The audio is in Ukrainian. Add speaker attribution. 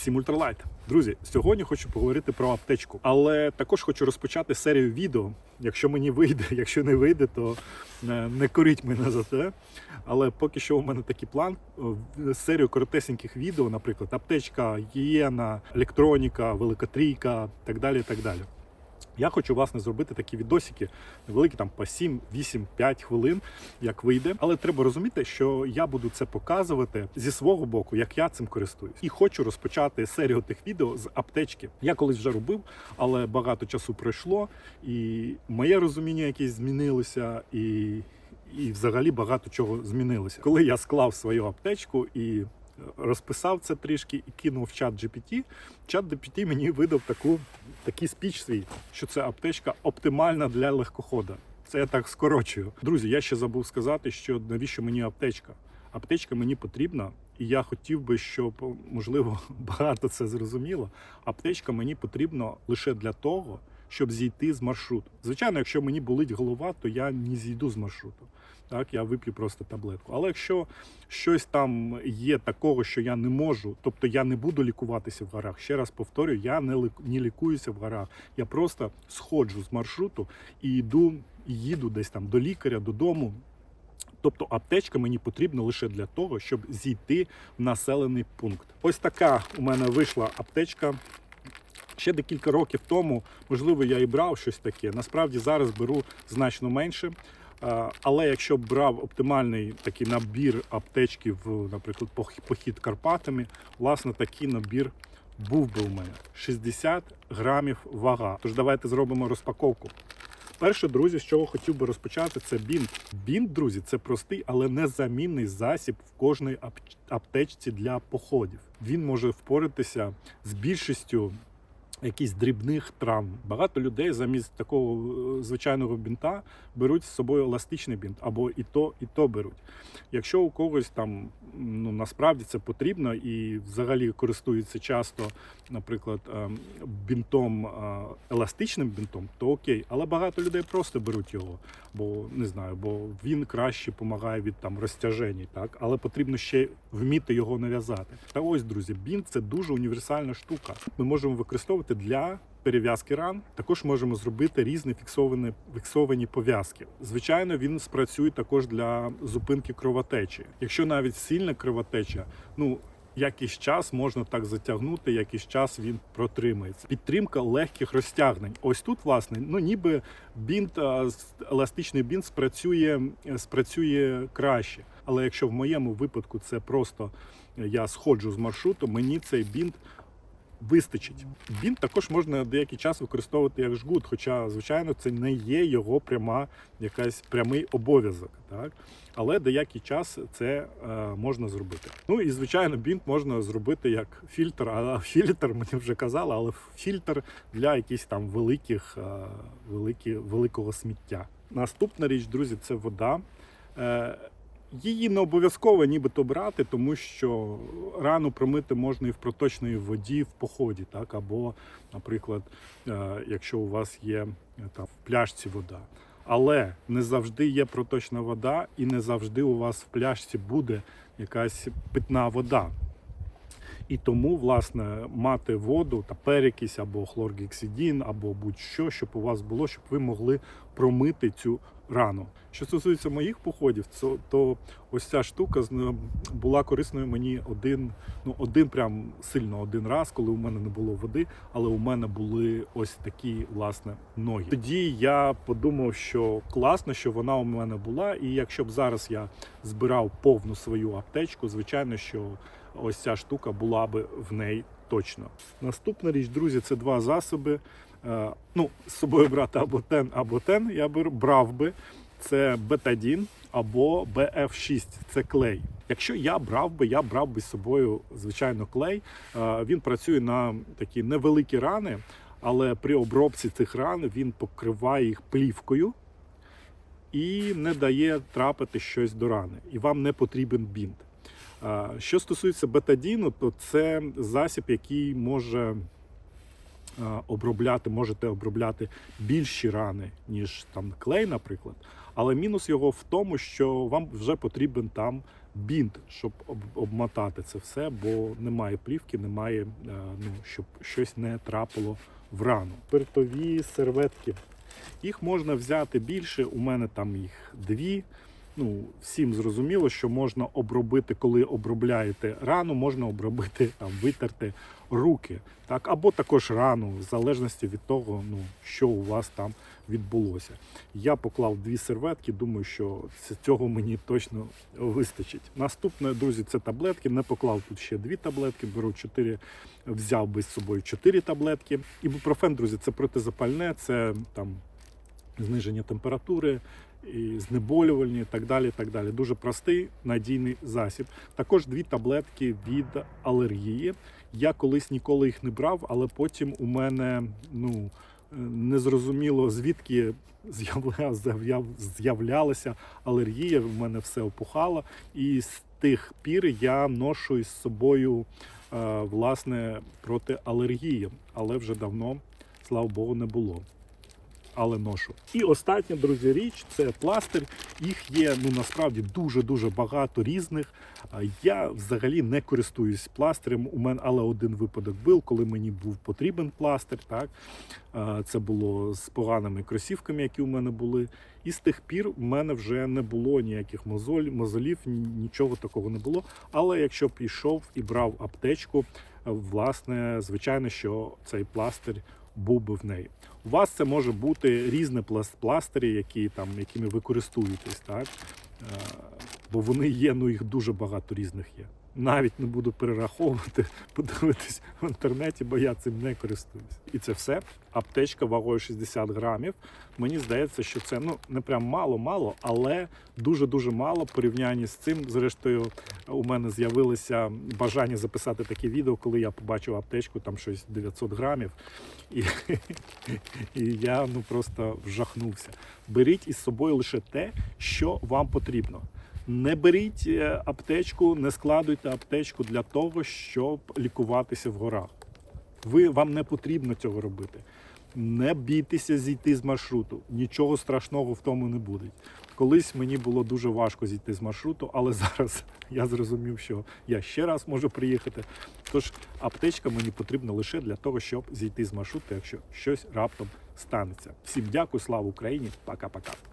Speaker 1: Всім ультралайт. Друзі, сьогодні хочу поговорити про аптечку, але також хочу розпочати серію відео. Якщо мені вийде, якщо не вийде, то е, не коріть мене за це. Але поки що у мене такий план е, серію коротесеньких відео, наприклад, аптечка, гієна, електроніка, великотрійка, так далі. так далі. Я хочу власне зробити такі відосики, невеликі там по 7, 8, 5 хвилин, як вийде. Але треба розуміти, що я буду це показувати зі свого боку, як я цим користуюсь. І хочу розпочати серію тих відео з аптечки. Я колись вже робив, але багато часу пройшло, і моє розуміння якесь змінилося, і, і взагалі багато чого змінилося. Коли я склав свою аптечку і розписав це трішки і кинув в чат GPT, чат GPT мені видав таку, такий спіч свій, що це аптечка оптимальна для легкохода. Це я так скорочую. Друзі, я ще забув сказати, що навіщо мені аптечка. Аптечка мені потрібна, і я хотів би, щоб можливо багато це зрозуміло. Аптечка мені потрібна лише для того, щоб зійти з маршруту. Звичайно, якщо мені болить голова, то я не зійду з маршруту. Так, я вип'ю просто таблетку. Але якщо щось там є такого, що я не можу, тобто я не буду лікуватися в горах. Ще раз повторю, я не не лікуюся в горах. Я просто сходжу з маршруту і йду, і їду десь там до лікаря, додому. Тобто аптечка мені потрібна лише для того, щоб зійти в населений пункт. Ось така у мене вийшла аптечка. Ще декілька років тому, можливо, я і брав щось таке. Насправді зараз беру значно менше. Але якщо б брав оптимальний такий набір аптечки в, наприклад, похід Карпатами, власне, такий набір був би у мене 60 грамів вага. Тож давайте зробимо розпаковку. Перше, друзі, з чого хотів би розпочати, це бінт. Бінт, друзі, це простий, але незамінний засіб в кожній аптечці для походів. Він може впоратися з більшістю якісь дрібних травм. Багато людей замість такого е, звичайного бінта беруть з собою еластичний бінт, або і то, і то беруть. Якщо у когось там ну насправді це потрібно і взагалі користуються часто, наприклад, ем, бінтом е, еластичним бінтом, то окей. Але багато людей просто беруть його, бо не знаю, бо він краще допомагає від там розтяжень, так але потрібно ще вміти його нав'язати. Та ось, друзі, бінт це дуже універсальна штука. Ми можемо використовувати для перев'язки ран. Також можемо зробити різні фіксовані, фіксовані пов'язки. Звичайно, він спрацює також для зупинки кровотечі. Якщо навіть сильна кровотеча, ну якийсь час можна так затягнути, якийсь час він протримається. Підтримка легких розтягнень. Ось тут, власне, ну ніби бінт, еластичний бінт спрацює, спрацює краще. Але якщо в моєму випадку це просто я сходжу з маршруту, мені цей бінт вистачить. Бінт також можна деякий час використовувати як жгут, хоча, звичайно, це не є його пряма якась прямий обов'язок. Так? Але деякий час це е, можна зробити. Ну і звичайно, бінт можна зробити як фільтр. А фільтр мені вже казали, але фільтр для якихось там великих, е, великі, великого сміття. Наступна річ, друзі, це вода. Е, Її не обов'язково нібито брати, тому що рану промити можна і в проточної воді в поході, так або, наприклад, е, якщо у вас є е, там в пляшці вода. Але не завжди є проточна вода, і не завжди у вас в пляшці буде якась питна вода. І тому, власне, мати воду та перекись або хлоргексидін, або будь-що, щоб у вас було, щоб ви могли промити цю рану. Що стосується моїх походів, то, то ось ця штука була корисною мені один, ну один прям сильно один раз, коли у мене не було води, але у мене були ось такі власне ноги. Тоді я подумав, що класно, що вона у мене була, і якщо б зараз я збирав повну свою аптечку, звичайно, що ось ця штука була би в неї точно. Наступна річ, друзі, це два засоби. Е, Ну, з собою брати або тен, або тен. Я би брав би це бетадін або BF6, це клей. Якщо я брав би, я брав би з собою звичайно клей. Е, Він працює на такі невеликі рани, але при обробці цих ран він покриває їх плівкою і не дає трапити щось до рани. І вам не потрібен бінт. Що стосується бетадіну, то це засіб, який може обробляти, можете обробляти більші рани, ніж там клей, наприклад. Але мінус його в тому, що вам вже потрібен там бінт, щоб обмотати це все, бо немає плівки, немає, ну, щоб щось не трапило в рану. Спиртові серветки. Їх можна взяти більше. У мене там їх дві. Ну, всім зрозуміло, що можна обробити, коли обробляєте рану, можна обробити там, витерти руки, так, або також рану, в залежності від того, ну, що у вас там відбулося. Я поклав дві серветки, думаю, що цього мені точно вистачить. Наступне, друзі, це таблетки. Не поклав тут ще дві таблетки, беру чотири, взяв би з собою чотири таблетки. Ібупрофен, друзі, це протизапальне, це там зниження температури, і знеболювальні так далі. так далі. Дуже простий надійний засіб. Також дві таблетки від алергії. Я колись ніколи їх не брав, але потім у мене ну незрозуміло звідки з'явля- з'явля- з'являлася алергія. В мене все опухало, і з тих пір я ношу із собою е, власне проти алергії, але вже давно, слава Богу, не було але ношу. І остання, друзі, річ це пластир. Їх є ну насправді дуже дуже багато різних. Я взагалі не користуюсь пластирем. У мене але один випадок був, коли мені був потрібен пластир. Так це було з поганими кросівками, які у мене були. І з тих пір у мене вже не було ніяких мозоль, мозолів, нічого такого не було. Але якщо б йшов і брав аптечку, власне, звичайно, що цей пластир був би в неї. У вас це може бути різні пласт- пластирі, які там, якими ви користуєтесь, так? Бо вони є, ну їх дуже багато різних є. Навіть не буду перераховувати, подивитись в інтернеті, бо я цим не користуюсь. І це все. Аптечка вагою 60 грамів. Мені здається, що це ну не прям мало-мало, але дуже-дуже мало в порівнянні з цим. Зрештою, у мене з'явилося бажання записати таке відео, коли я побачив аптечку, там щось 900 грамів. І, і я ну просто вжахнувся. Беріть із собою лише те, що вам потрібно. Не беріть е, аптечку, не складуйте аптечку для того, щоб лікуватися в горах. Ви вам не потрібно цього робити. Не бійтеся зійти з маршруту. Нічого страшного в тому не буде. Колись мені було дуже важко зійти з маршруту, але зараз я зрозумів, що я ще раз можу приїхати. Тож аптечка мені потрібна лише для того, щоб зійти з маршруту, якщо щось раптом станеться. Всім дякую, слава Україні, пока-пока.